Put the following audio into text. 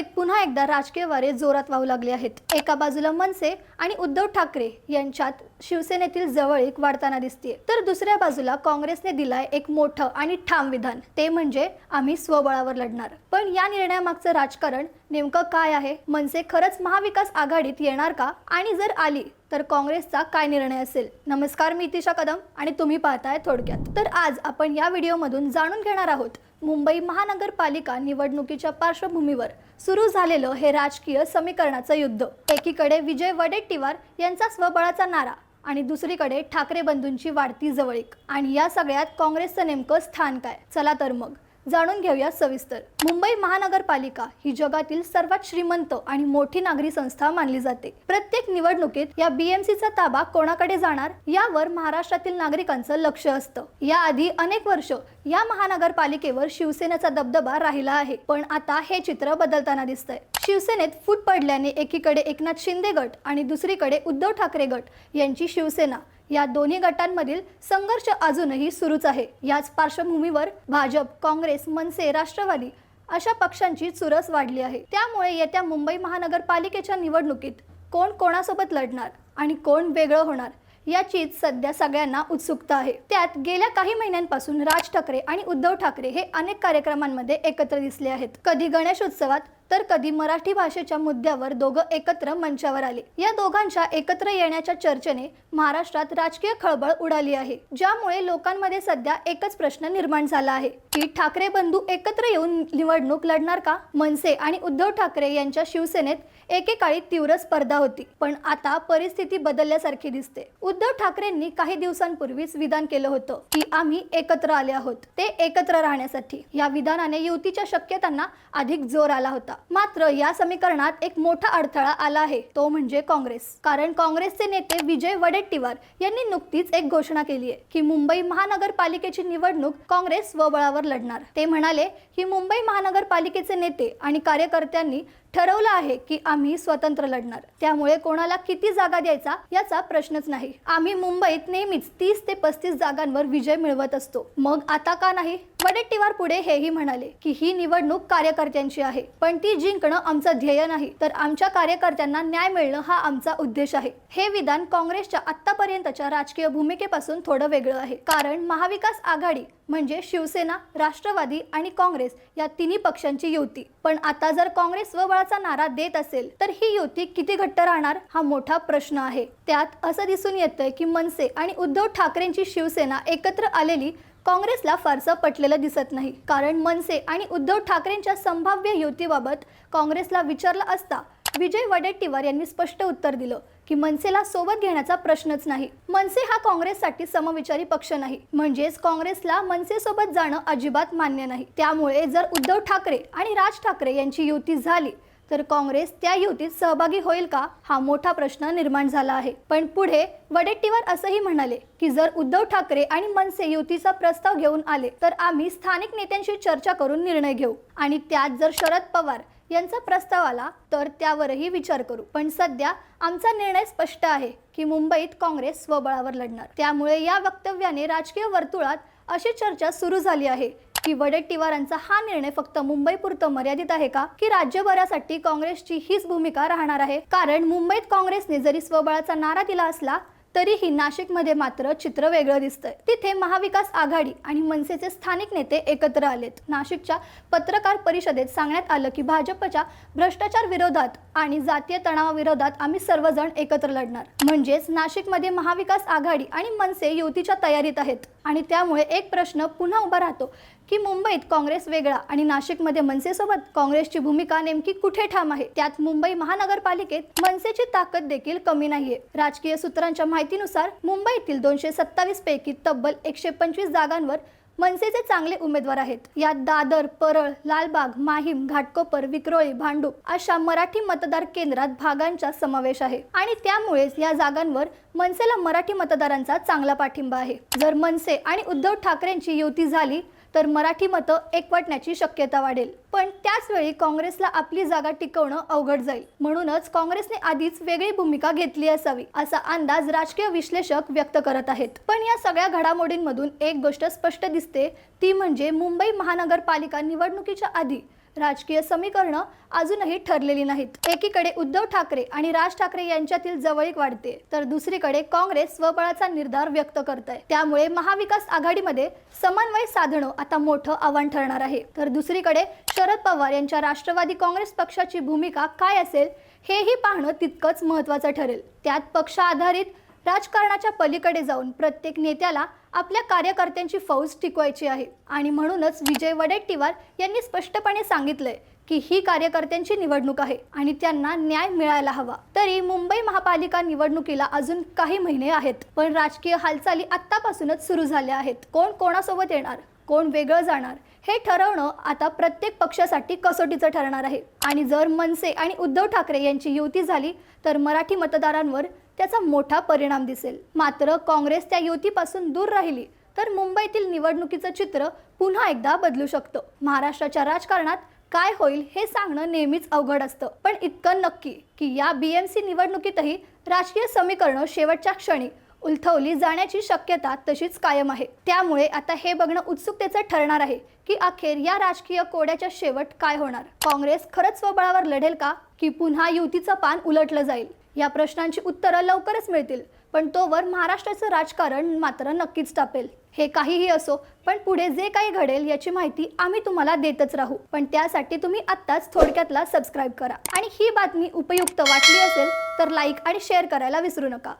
मुंबईत पुन्हा एकदा राजकीय वारे जोरात वाहू लागले आहेत. एका बाजूला मनसे आणि उद्धव ठाकरे यांच्यात शिवसेनेतील जवळीक वाढताना दिसते तर दुसऱ्या बाजूला काँग्रेसने दिलाय एक मोठं आणि ठाम विधान. ते म्हणजे आम्ही स्वबळावर लढणार. पण या निर्णयामागचं राजकारण नेमकं काय आहे? मनसे खरंच महाविकास आघाडीत येणार का? आणि जर आली तर काँग्रेसचा काय निर्णय असेल? नमस्कार मी इतिशा कदम आणि तुम्ही पाहताय थोडक्यात. तर आज आपण या व्हिडिओमधून जाणून घेणार आहोत मुंबई महानगरपालिका निवडणुकीच्या पार्श्वभूमीवर सुरू झालेलं हे राजकीय समीकरणाचं युद्ध. एकीकडे विजय वडेट्टीवार यांचा स्वबळाचा नारा आणि दुसरीकडे ठाकरे बंधूंची वाढती जवळीक. आणि या सगळ्यात काँग्रेसचं नेमकं स्थान काय? चला तर मग. जाणून घेऊया सविस्तर. मुंबई महानगरपालिका ही जगातील सर्वात श्रीमंत आणि मोठी नागरी संस्था मानली जाते. प्रत्येक निवडणुकीत या बीएमसीचा ताबा कोणाकडे जाणार यावर महाराष्ट्रातील नागरिकांचं लक्ष असतं. याआधी अनेक वर्ष या महानगरपालिकेवर शिवसेनेचा दबदबा राहिला आहे. पण आता हे चित्र बदलताना दिसतंय. शिवसेनेत फूट पडल्याने एकीकडे एकनाथ शिंदे गट आणि दुसरीकडे उद्धव ठाकरे गट यांची शिवसेना या दोन्ही गटांमधील संघर्ष अजूनही सुरूच आहे. याच पार्श्वभूमीवर भाजप काँग्रेस मनसे राष्ट्रवादी अशा पक्षांची चुरस वाढली आहे. त्यामुळे येत्या मुंबई महानगरपालिकेच्या निवडणुकीत कोण कोणासोबत लढणार आणि कोण वेगळं होणार याचीच सध्या सगळ्यांना उत्सुकता आहे. त्यात गेल्या काही महिन्यांपासून राज ठाकरे आणि उद्धव ठाकरे हे अनेक कार्यक्रमांमध्ये एकत्र दिसले आहेत. कधी गणेश उत्सवात तर कधी मराठी भाषेच्या मुद्द्यावर दोघं एकत्र मंचावर आले. या दोघांच्या एकत्र येण्याच्या चर्चेने महाराष्ट्रात राजकीय खळबळ उडाली आहे ज्यामुळे लोकांमध्ये सध्या एकच प्रश्न निर्माण झाला आहे की ठाकरे बंधू एकत्र येऊन निवडणूक लढणार का? मनसे आणि उद्धव ठाकरे यांच्या शिवसेनेत एकेकाळी तीव्र स्पर्धा होती पण आता परिस्थिती बदलल्यासारखी दिसते. उद्धव ठाकरेंनी काही दिवसांपूर्वीच विधान केलं होतं की आम्ही एकत्र आले आहोत ते एकत्र राहण्यासाठी. या विधानाने युतीच्या शक्यतांना अधिक जोर आला होता. मात्र या समीकरणात एक मोठा अडथळा आला आहे. तो म्हणजे काँग्रेस. कारण काँग्रेसचे नेते विजय वडेट्टीवार यांनी नुकतीच एक घोषणा केली आहे की मुंबई महानगरपालिकेची निवडणूक काँग्रेस स्वबळावर लढणार. ते म्हणाले की मुंबई महानगरपालिकेचे नेते आणि कार्यकर्त्यांनी ठरवलं आहे की आम्ही स्वतंत्र लढणार. त्यामुळे कोणाला किती जागा द्यायचा याचा प्रश्नच नाही. आम्ही मुंबईत नेहमीच तीस ते पस्तीस जागांवर विजय मिळवत असतो. मग आता का नाही? वडेट्टीवार पुढे हेही म्हणाले की ही निवडणूक कार्यकर्त्यांची आहे. पण ती जिंकणं आमचं ध्येय नाही. तर आमच्या कार्यकर्त्यांना न्याय मिळणं हा आमचा उद्देश आहे. हे विधान काँग्रेसच्या आतापर्यंतच्या राजकीय भूमिकेपासून थोडं वेगळं आहे. कारण महाविकास आघाडी म्हणजे शिवसेना राष्ट्रवादी आणि काँग्रेस या तिन्ही पक्षांची युती. पण आता जर काँग्रेस व स्वबळाचा नारा देत असेल तर ही युती किती घट्ट राहणार हा मोठा प्रश्न आहे. त्यात असं दिसून येतंय की मनसे आणि उद्धव ठाकरेंची शिवसेना एकत्र आलेली काँग्रेसला फारसं पटलेलं दिसत नाही. कारण मनसे आणि उद्धव ठाकरेंच्या संभाव्य युतीबाबत काँग्रेसला विचारलं असता विजय वडेट्टीवार यांनी स्पष्ट उत्तर दिलं की मनसेला सोबत घेण्याचा प्रश्नच नाही. मनसे हा काँग्रेससाठी समविचारी पक्ष नाही. म्हणजेच काँग्रेसला मनसेसोबत जाणं अजिबात मान्य नाही. त्यामुळे जर उद्धव ठाकरे आणि राज ठाकरे यांची युती झाली तर काँग्रेस त्या युतीत सहभागी होईल का हा मोठा प्रश्न निर्माण झाला आहे. पण पुढे वडेट्टीवार असंही म्हणाले की जर उद्धव ठाकरे आणि मनसे युतीचा प्रस्ताव घेऊन आले तर आम्ही स्थानिक नेत्यांशी चर्चा करून निर्णय घेऊ. आणि त्यात जर शरद पवार यांचा प्रस्ताव आला तर त्यावरही विचार करू. पण सध्या आमचा निर्णय स्पष्ट आहे की मुंबईत काँग्रेस स्वबळावर लढणार. त्यामुळे या वक्तव्याने राजकीय वर्तुळात अशी चर्चा सुरू झाली आहे. की वडेट्टीवारांचा हा निर्णय फक्त मुंबईपुरतं मर्यादित आहे का? की राज्यभरासाठी काँग्रेसची हीच भूमिका राहणार आहे? कारण मुंबईत काँग्रेसने जरी स्वबळाचा नारा दिला असला तरीही नाशिकमध्ये मात्र चित्र वेगळं दिसतंय. तिथे महाविकास आघाडी आणि मनसेचे स्थानिक नेते एकत्र आलेत. नाशिकच्या पत्रकार परिषदेत सांगण्यात आलं की भाजपच्या भ्रष्टाचार विरोधात आणि जातीय तणावाविरोधात आम्ही सर्वजण एकत्र लढणार. म्हणजेच नाशिकमध्ये महाविकास आघाडी आणि मनसे युतीच्या तयारीत आहेत. आणि त्यामुळे एक प्रश्न पुन्हा उभा राहतो की मुंबईत काँग्रेस वेगळा आणि नाशिकमध्ये मनसेसोबत काँग्रेसची भूमिका नेमकी कुठे ठाम आहे? त्यात मुंबई महानगरपालिकेत मनसेची ताकद देखील कमी नाहीये. राजकीय सूत्रांच्या माहितीनुसार मुंबईतील दोनशे सत्तावीस पैकी तब्बल एकशे पंचवीस जागांवर मनसेचे चांगले उमेदवार आहेत. यात दादर परळ लालबाग माहीम घाटकोपर विक्रोळी भांडूप अशा मराठी मतदार केंद्रात भागांचा समावेश आहे. आणि त्यामुळेच या जागांवर मनसेला मराठी मतदारांचा चांगला पाठिंबा आहे. जर मनसे आणि उद्धव ठाकरेंची युती झाली तर मराठी मतं एकवटण्याची शक्यता वाढेल. पण त्याचवेळी काँग्रेसला आपली जागा टिकवणं अवघड जाईल. म्हणूनच काँग्रेसने आधीच वेगळी भूमिका घेतली असावी असा अंदाज राजकीय विश्लेषक व्यक्त करत आहेत. पण या सगळ्या घडामोडींमधून एक गोष्ट स्पष्ट दिसते ती म्हणजे मुंबई महानगरपालिका निवडणुकीच्या आधी राजकीय समीकरणं अजूनही ठरलेली नाहीत. एकीकडे उद्धव ठाकरे आणि राज ठाकरे यांच्यातील जवळीक वाढते तर दुसरीकडे काँग्रेस स्वबळाचा निर्धार व्यक्त करत आहे त्यामुळे महाविकास आघाडीमध्ये समन्वय साधणं आता मोठं आव्हान ठरणार आहे. तर दुसरीकडे शरद पवार यांच्या राष्ट्रवादी काँग्रेस पक्षाची भूमिका काय असेल हेही पाहणं तितकंच महत्त्वाचं ठरेल. त्यात पक्ष आधारित राजकारणाच्या पलीकडे जाऊन प्रत्येक नेत्याला आपल्या कार्यकर्त्यांची फौज टिकवायची आहे. आणि म्हणूनच विजय वडेट्टीवार यांनी स्पष्टपणे सांगितलंय की ही कार्यकर्त्यांची निवडणूक आहे आणि त्यांना न्याय मिळायला हवा. तरी मुंबई महापालिका निवडणुकीला अजून काही महिने आहेत पण राजकीय हालचाली आत्तापासूनच सुरू झाल्या आहेत. कोण कोणासोबत येणार? कोण वेगळं जाणार? हे ठरवणं आता प्रत्येक पक्षासाठी कसोटीचं ठरणार आहे. आणि जर मनसे आणि उद्धव ठाकरे यांची युती झाली तर मराठी मतदारांवर त्याचा मोठा परिणाम दिसेल. मात्र काँग्रेस त्या युतीपासून दूर राहिली तर मुंबईतील निवडणुकीचं चित्र पुन्हा एकदा बदलू शकतं. महाराष्ट्राच्या राजकारणात काय होईल हे सांगणं नेहमीच अवघड असतं. पण इतकं नक्की की या बी एम सी निवडणुकीतही राजकीय समीकरणं शेवटच्या क्षणी उलथवली जाण्याची शक्यता तशीच कायम आहे. त्यामुळे आता हे बघणं उत्सुकतेचं ठरणार आहे की अखेर या राजकीय कोड्याच्या शेवट काय होणार. काँग्रेस खरंच स्वबळावर लढेल का? की पुन्हा युतीचं पान उलटलं जाईल? या प्रश्नांची उत्तरं लवकरच मिळतील पण तोवर महाराष्ट्राचं राजकारण मात्र नक्कीच तापेल. हे काहीही असो पण पुढे जे काही घडेल याची माहिती आम्ही तुम्हाला देतच राहू. पण त्यासाठी तुम्ही आत्ताच थोडक्यातला सबस्क्राईब करा. आणि ही बातमी उपयुक्त वाटली असेल तर लाईक आणि शेअर करायला विसरू नका.